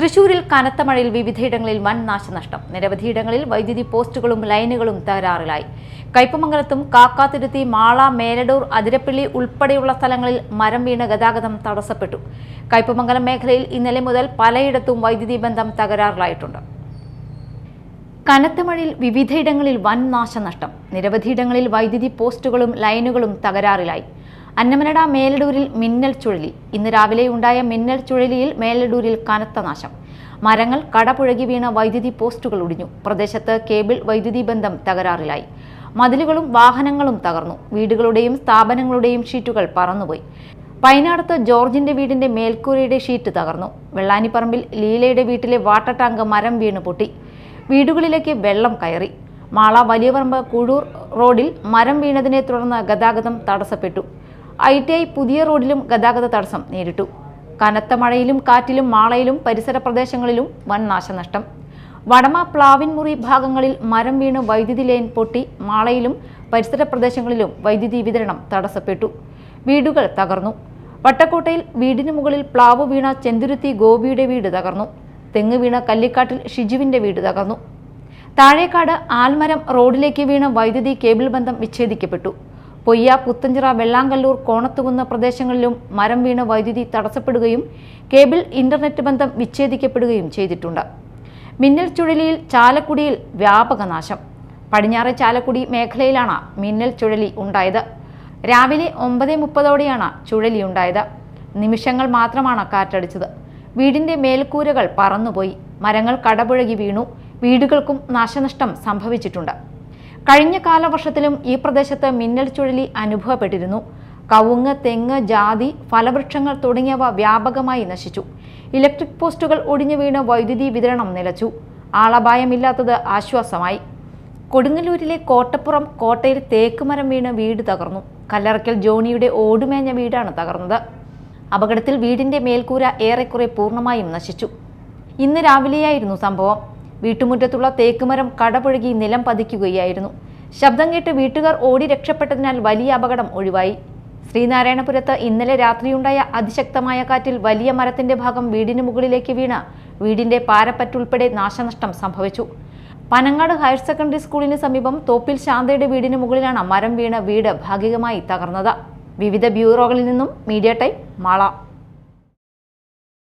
തൃശൂരിൽ കനത്ത മഴയിൽ വിവിധയിടങ്ങളിൽ വൻ നാശനഷ്ടം. നിരവധിയിടങ്ങളിൽ വൈദ്യുതി പോസ്റ്റുകളും ലൈനുകളും തകരാറിലായി. കയ്പമംഗലത്തും കാക്കാത്തിരുത്തി മാള മേലടൂർ അതിരപ്പിള്ളി ഉൾപ്പെടെയുള്ള സ്ഥലങ്ങളിൽ മരം വീണ് ഗതാഗതം തടസ്സപ്പെട്ടു. കയ്പമംഗലം മേഖലയിൽ ഇന്നലെ മുതൽ പലയിടത്തും വൈദ്യുതി ബന്ധം തകരാറിലായിട്ടുണ്ട്. കനത്ത മഴയിൽ വിവിധയിടങ്ങളിൽ വൻ നാശനഷ്ടം. നിരവധിയിടങ്ങളിൽ വൈദ്യുതി പോസ്റ്റുകളും ലൈനുകളും തകരാറിലായി. അന്നമനട മേലടൂരിൽ മിന്നൽ ചുഴലി. ഇന്ന് രാവിലെ ഉണ്ടായ മിന്നൽ ചുഴലിയിൽ മേലടൂരിൽ കനത്ത നാശം. മരങ്ങൾ കടപുഴകി വീണ വൈദ്യുതി പോസ്റ്റുകൾ ഒടിഞ്ഞു. പ്രദേശത്ത് കേബിൾ വൈദ്യുതി ബന്ധം തകരാറിലായി. മതിലുകളും വാഹനങ്ങളും തകർന്നു. വീടുകളുടെയും സ്ഥാപനങ്ങളുടെയും ഷീറ്റുകൾ പറന്നുപോയി. പൈനാടത്ത് ജോർജിന്റെ വീടിന്റെ മേൽക്കൂരയുടെ ഷീറ്റ് തകർന്നു. വെള്ളാനിപ്പറമ്പിൽ ലീലയുടെ വീട്ടിലെ വാട്ടർ ടാങ്ക് മരം വീണ് പൊട്ടി. വീടുകളിലേക്ക് വെള്ളം കയറി. മാള വലിയപറമ്പ് കുഴൂർ റോഡിൽ മരം വീണതിനെ തുടർന്ന് ഗതാഗതം തടസ്സപ്പെട്ടു. ഐ ടി ഐ പുതിയ റോഡിലും ഗതാഗത തടസ്സം നേരിട്ടു. കനത്ത മഴയിലും കാറ്റിലും മാളയിലും പരിസര പ്രദേശങ്ങളിലും വൻ നാശനഷ്ടം. വടമ പ്ലാവിൻമുറി ഭാഗങ്ങളിൽ മരം വീണ് വൈദ്യുതി ലൈൻ പൊട്ടി മാളയിലും പരിസര പ്രദേശങ്ങളിലും വൈദ്യുതി വിതരണം തടസ്സപ്പെട്ടു. വീടുകൾ തകർന്നു. വട്ടക്കോട്ടയിൽ വീടിന് മുകളിൽ പ്ലാവ് വീണ ചെന്തുരുത്തി ഗോപിയുടെ വീട് തകർന്നു. തെങ്ങ് വീണ കല്ലിക്കാട്ടിൽ ഷിജുവിന്റെ വീട് തകർന്നു. താഴേക്കാട് ആൽമരം റോഡിലേക്ക് വീണ വൈദ്യുതി കേബിൾ ബന്ധം വിച്ഛേദിക്കപ്പെട്ടു. പൊയ്യ പുത്തഞ്ചിറ വെള്ളാങ്കല്ലൂർ കോണത്തുകുന്ന പ്രദേശങ്ങളിലും മരം വീണ് വൈദ്യുതി തടസ്സപ്പെടുകയും കേബിൾ ഇന്റർനെറ്റ് ബന്ധം വിച്ഛേദിക്കപ്പെടുകയും ചെയ്തിട്ടുണ്ട്. മിന്നൽ ചുഴലിയിൽ ചാലക്കുടിയിൽ വ്യാപക നാശം. പടിഞ്ഞാറെ ചാലക്കുടി മേഖലയിലാണ് മിന്നൽ ചുഴലി ഉണ്ടായത്. രാവിലെ ഒമ്പത് മുപ്പതോടെയാണ് ചുഴലി ഉണ്ടായത്. നിമിഷങ്ങൾ മാത്രമാണ് കാറ്റടിച്ചത്. വീടിന്റെ മേൽക്കൂരകൾ പറന്നുപോയി. മരങ്ങൾ കടപുഴകി വീണു. വീടുകൾക്കും നാശനഷ്ടം സംഭവിച്ചിട്ടുണ്ട്. കഴിഞ്ഞ കാലവർഷത്തിലും ഈ പ്രദേശത്ത് മിന്നൽ ചുഴലി അനുഭവപ്പെട്ടിരുന്നു. കവുങ്ങ് തെങ്ങ് ജാതി ഫലവൃക്ഷങ്ങൾ തുടങ്ങിയവ വ്യാപകമായി നശിച്ചു. ഇലക്ട്രിക് പോസ്റ്റുകൾ ഒടിഞ്ഞു വീണ് വൈദ്യുതി വിതരണം നിലച്ചു. ആളപായമില്ലാത്തത് ആശ്വാസമായി. കൊടുങ്ങല്ലൂരിലെ കോട്ടപ്പുറം കോട്ടയിൽ തേക്കുമരം വീണ് വീട് തകർന്നു. കല്ലറക്കൽ ജോണിയുടെ ഓടുമേഞ്ഞ വീടാണ് തകർന്നത്. അപകടത്തിൽ വീടിന്റെ മേൽക്കൂര ഏറെക്കുറെ പൂർണമായും നശിച്ചു. ഇന്ന് രാവിലെയായിരുന്നു സംഭവം. വീട്ടുമുറ്റത്തുള്ള തേക്കുമരം കടപുഴകി നിലം പതിക്കുകയായിരുന്നു. ശബ്ദം കേട്ട് വീട്ടുകാർ ഓടി രക്ഷപ്പെട്ടതിനാൽ വലിയ അപകടം ഒഴിവായി. ശ്രീനാരായണപുരത്ത് ഇന്നലെ രാത്രിയുണ്ടായ അതിശക്തമായ കാറ്റിൽ വലിയ മരത്തിന്റെ ഭാഗം വീടിന് മുകളിലേക്ക് വീണ വീടിന്റെ പാരപ്പറ്റുൾപ്പെടെ നാശനഷ്ടം സംഭവിച്ചു. പനങ്ങാട് ഹയർ സെക്കൻഡറി സ്കൂളിന് സമീപം തോപ്പിൽ ശാന്തയുടെ വീടിന് മുകളിലാണ് മരം വീണ വീട് ഭാഗികമായി തകർന്നത്. വിവിധ ബ്യൂറോകളിൽ നിന്നും മീഡിയ ടൈം മാള.